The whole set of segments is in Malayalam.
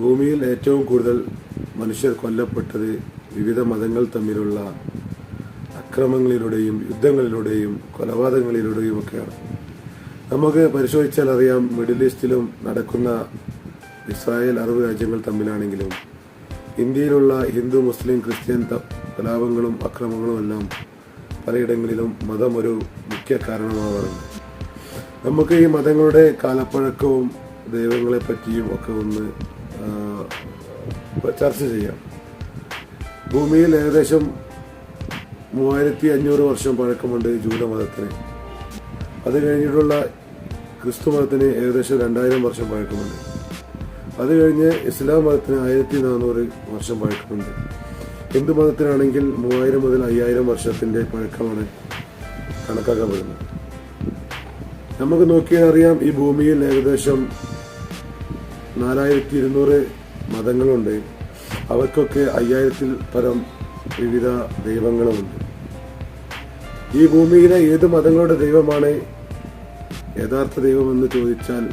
ഭൂമിയിൽ ഏറ്റവും കൂടുതൽ മനുഷ്യർ കൊല്ലപ്പെട്ടത് വിവിധ മതങ്ങൾ തമ്മിലുള്ള അക്രമങ്ങളിലൂടെയും യുദ്ധങ്ങളിലൂടെയും കൊലപാതകങ്ങളിലൂടെയും ഒക്കെയാണ്. നമുക്ക് പരിശോധിച്ചാൽ അറിയാം മിഡിൽ ഈസ്റ്റിലും നടക്കുന്ന ഇസ്രായേൽ അറബ് രാജ്യങ്ങൾ തമ്മിലാണെങ്കിലും ഇന്ത്യയിലുള്ള ഹിന്ദു മുസ്ലിം ക്രിസ്ത്യൻ കലാപങ്ങളും അക്രമങ്ങളും എല്ലാം പലയിടങ്ങളിലും മതം ഒരു മുഖ്യ കാരണമാവാറുണ്ട്. നമുക്ക് ഈ മതങ്ങളുടെ കാലപ്പഴക്കവും ദൈവങ്ങളെ പറ്റിയും ഒക്കെ ഒന്ന് ചർച്ച ചെയ്യാം. ഭൂമിയിൽ ഏകദേശം മൂവായിരത്തി അഞ്ഞൂറ് വർഷം പഴക്കമുണ്ട് ജൂതമതത്തിന് അത് കഴിഞ്ഞിട്ടുള്ള ക്രിസ്തു മതത്തിന് ഏകദേശം രണ്ടായിരം വർഷം പഴക്കമുണ്ട്. അത് കഴിഞ്ഞ് ഇസ്ലാം മതത്തിന് ആയിരത്തി നാനൂറ് വർഷം പഴക്കമുണ്ട്. ഹിന്ദു മതത്തിനാണെങ്കിൽ മൂവായിരം മുതൽ അയ്യായിരം വർഷത്തിന്റെ പഴക്കമാണ് കണക്കാക്കപ്പെടുന്നത്. നമുക്ക് നോക്കിയാൽ അറിയാം ഈ ഭൂമിയിൽ ഏകദേശം നാലായിരത്തി ഇരുന്നൂറ് മതങ്ങളുണ്ട്. അവർക്കൊക്കെ അയ്യായിരത്തിൽ പരം വിവിധ ദൈവങ്ങളുമുണ്ട്. ഈ ഭൂമിയിലെ ഏത് മതങ്ങളുടെ ദൈവമാണ് യഥാർത്ഥ ദൈവമെന്ന് ചോദിച്ചാൽ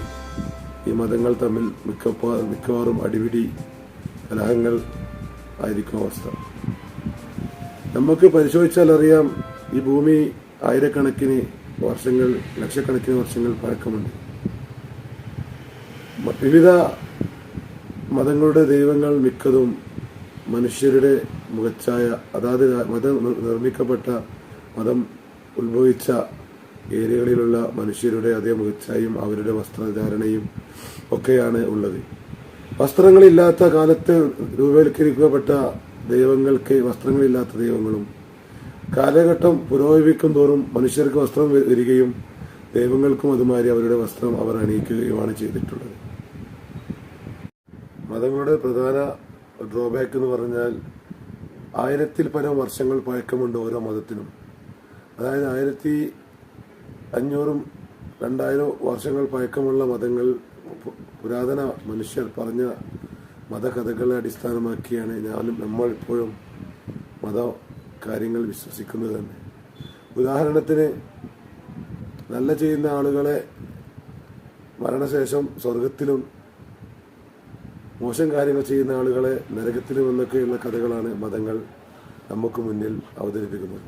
ഈ മതങ്ങൾ തമ്മിൽ മിക്കപ്പോ മിക്കവാറും അടിപിടി കലഹങ്ങൾ ആയിരിക്കും അവസ്ഥ. നമുക്ക് പരിശോധിച്ചാൽ അറിയാം ഈ ഭൂമി ആയിരക്കണക്കിന് വർഷങ്ങൾ ലക്ഷക്കണക്കിന് വർഷങ്ങൾ പഴക്കമുണ്ട്. വിവിധ മതങ്ങളുടെ ദൈവങ്ങൾ മിക്കതും മനുഷ്യരുടെ മുഖച്ഛായ അതാത് മതം നിർമ്മിക്കപ്പെട്ട മതം ഉത്ഭവിച്ച ഏരിയകളിലുള്ള മനുഷ്യരുടെ അതേ മുഖച്ഛായും അവരുടെ വസ്ത്രധാരണയും ഒക്കെയാണ് ഉള്ളത്. വസ്ത്രങ്ങളില്ലാത്ത കാലത്ത് രൂപവൽക്കരിക്കപ്പെട്ട ദൈവങ്ങൾക്ക് വസ്ത്രങ്ങളില്ലാത്ത ദൈവങ്ങളും കാലഘട്ടം പുരോഗമിക്കും തോറും മനുഷ്യർക്ക് വസ്ത്രം വരികയും ദൈവങ്ങൾക്കും അതുമാതിരി അവരുടെ വസ്ത്രം അവർ അണിയിക്കുകയുമാണ് ചെയ്തിട്ടുള്ളത്. മതങ്ങളുടെ പ്രധാന ഡ്രോബാക്ക് എന്ന് പറഞ്ഞാൽ ആയിരത്തിൽ പരം വർഷങ്ങൾ പഴക്കമുണ്ട് ഓരോ മതത്തിനും. അതായത് ആയിരത്തി അഞ്ഞൂറും രണ്ടായിരം വർഷങ്ങൾ പഴക്കമുള്ള മതങ്ങൾ പുരാതന മനുഷ്യർ പറഞ്ഞ മതകഥകളെ അടിസ്ഥാനമാക്കിയാണ് ഞാനും നമ്മൾ ഇപ്പോഴും മത കാര്യങ്ങൾ വിശ്വസിക്കുന്നത് തന്നെ. ഉദാഹരണത്തിന് നല്ല ചെയ്യുന്ന ആളുകളെ മരണശേഷം സ്വർഗത്തിലും മോശം കാര്യങ്ങൾ ചെയ്യുന്ന ആളുകളെ നരകത്തിൽ വന്നൊക്കെ എന്ന കഥകളാണ് മതങ്ങൾ നമുക്ക് മുന്നിൽ അവതരിപ്പിക്കുന്നത്.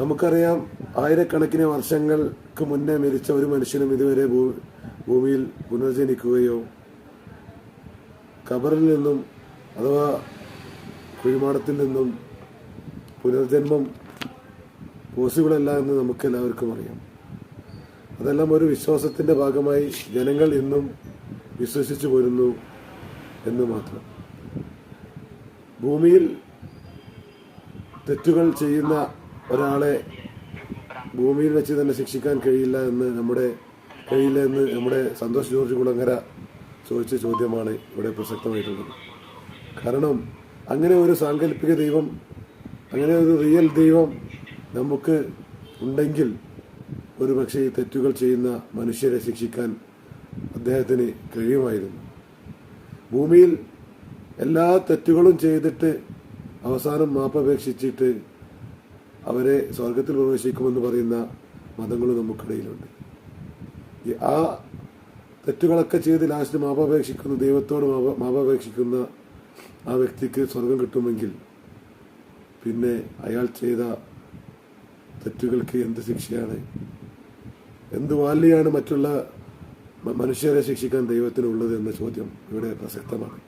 നമുക്കറിയാം ആയിരക്കണക്കിന് വർഷങ്ങൾക്ക് മുന്നേ മരിച്ച ഒരു മനുഷ്യനും ഇതുവരെ ഭൂമിയിൽ പുനർജനിക്കുകയോ കബറിൽ നിന്നും അഥവാ കുഴിമാടത്തിൽ നിന്നും പുനർജന്മം പോസിബിൾ അല്ല എന്ന് നമുക്ക് എല്ലാവർക്കും അറിയാം. അതെല്ലാം ഒരു വിശ്വാസത്തിന്റെ ഭാഗമായി ജനങ്ങൾ ഇന്നും വിശ്വസിച്ചു പോരുന്നു എന്ന് മാത്രം. ഭൂമിയിൽ തെറ്റുകൾ ചെയ്യുന്ന ഒരാളെ ഭൂമിയിൽ വെച്ച് തന്നെ ശിക്ഷിക്കാൻ കഴിയില്ല എന്ന് നമ്മുടെ കഴിയില്ല എന്ന് നമ്മുടെ സന്തോഷ് ജോർജ് കുളങ്ങര ചോദിച്ച ചോദ്യമാണ് ഇവിടെ പ്രസക്തമായിട്ടുള്ളത്. കാരണം അങ്ങനെ ഒരു സാങ്കല്പിക ദൈവം അങ്ങനെ ഒരു റിയൽ ദൈവം നമുക്ക് ഉണ്ടെങ്കിൽ ഒരുപക്ഷെ തെറ്റുകൾ ചെയ്യുന്ന മനുഷ്യരെ ശിക്ഷിക്കാൻ അദ്ദേഹത്തിന് കഴിയുമായിരുന്നു. ഭൂമിയിൽ എല്ലാ തെറ്റുകളും ചെയ്തിട്ട് അവസാനം മാപ്പപേക്ഷിച്ചിട്ട് അവരെ സ്വർഗത്തിൽ പ്രവേശിക്കുമെന്ന് പറയുന്ന മതങ്ങൾ നമുക്കിടയിലുണ്ട്. ആ തെറ്റുകളൊക്കെ ചെയ്ത് ലാസ്റ്റ് മാപപേക്ഷിക്കുന്ന ദൈവത്തോട് മാപ്പപേക്ഷിക്കുന്ന ആ വ്യക്തിക്ക് സ്വർഗം കിട്ടുമെങ്കിൽ പിന്നെ അയാൾ ചെയ്ത തെറ്റുകൾക്ക് എന്ത് ശിക്ഷയാണ്? എന്ത് വാല്യാണ് മറ്റുള്ള മനുഷ്യരെ ശിക്ഷിക്കാൻ ദൈവത്തിനുള്ളത് എന്ന ചോദ്യം ഇവിടെ പ്രസക്തമാണ്.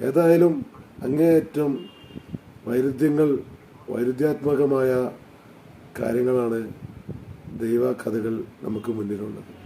ഏതായാലും അങ്ങേയറ്റം വൈരുദ്ധ്യങ്ങൾ വൈരുദ്ധ്യാത്മകമായ കാര്യങ്ങളാണ് ദൈവ കഥകൾ നമുക്ക് മുന്നിലുള്ളത്.